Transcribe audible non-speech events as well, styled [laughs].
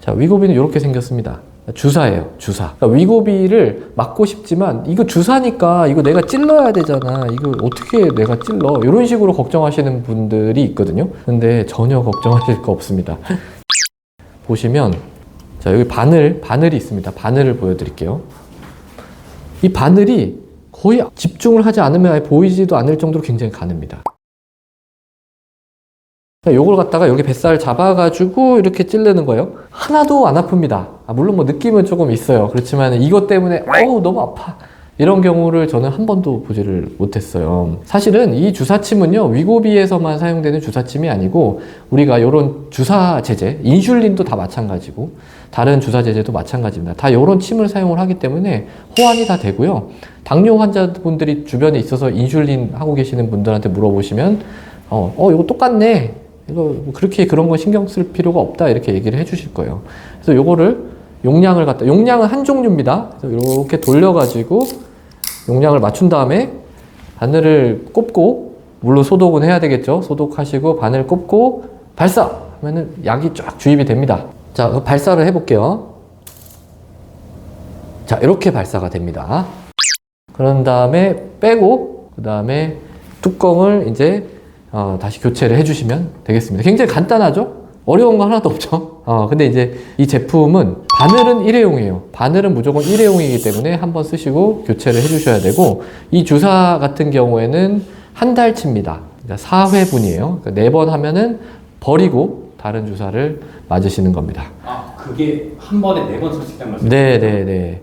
자, 위고비는 이렇게 생겼습니다. 주사예요, 주사. 그러니까 위고비를 맞고 싶지만 이거 주사니까 이거 내가 찔러야 되잖아. 이거 어떻게 내가 찔러? 이런 식으로 걱정하시는 분들이 있거든요. 근데 전혀 걱정하실 거 없습니다. [laughs] 보시면 자, 여기 바늘, 바늘이 있습니다. 바늘을 보여드릴게요. 이 바늘이 거의 집중을 하지 않으면 아예 보이지도 않을 정도로 굉장히 가늡니다. 요걸 갖다가 여기 뱃살 잡아가지고 이렇게 찌르는 거예요. 하나도 안 아픕니다. 아, 물론 뭐 느낌은 조금 있어요. 그렇지만 이것 때문에 어우 너무 아파. 이런 경우를 저는 한 번도 보지를 못했어요. 사실은 이 주사침은요, 위고비에서만 사용되는 주사침이 아니고, 우리가 이런 주사 제제, 인슐린도 다 마찬가지고, 다른 주사 제제도 마찬가지입니다. 다 이런 침을 사용을 하기 때문에 호환이 다 되고요. 당뇨 환자분들이 주변에 있어서 인슐린 하고 계시는 분들한테 물어보시면, 어, 어, 이거 똑같네. 이거 뭐 그렇게 그런 거 신경 쓸 필요가 없다. 이렇게 얘기를 해 주실 거예요. 그래서 요거를 용량을 갖다, 용량은 한 종류입니다. 이렇게 돌려가지고 용량을 맞춘 다음에 바늘을 꼽고, 물론 소독은 해야 되겠죠. 소독하시고 바늘 꼽고 발사! 하면은 약이 쫙 주입이 됩니다. 자, 그 발사를 해볼게요. 자, 이렇게 발사가 됩니다. 그런 다음에 빼고, 그 다음에 뚜껑을 이제 어, 다시 교체를 해주시면 되겠습니다. 굉장히 간단하죠? 어려운 거 하나도 없죠? 어, 근데 이제 이 제품은 바늘은 일회용이에요. 바늘은 무조건 일회용이기 때문에 한 번 쓰시고 교체를 해주셔야 되고, 이 주사 같은 경우에는 한 달치입니다. 그러니까 4회분이에요. 그러니까 4번 하면은 버리고 다른 주사를 맞으시는 겁니다. 아 그게 한 번에 네번 설치된 말씀? 네, 네, 네.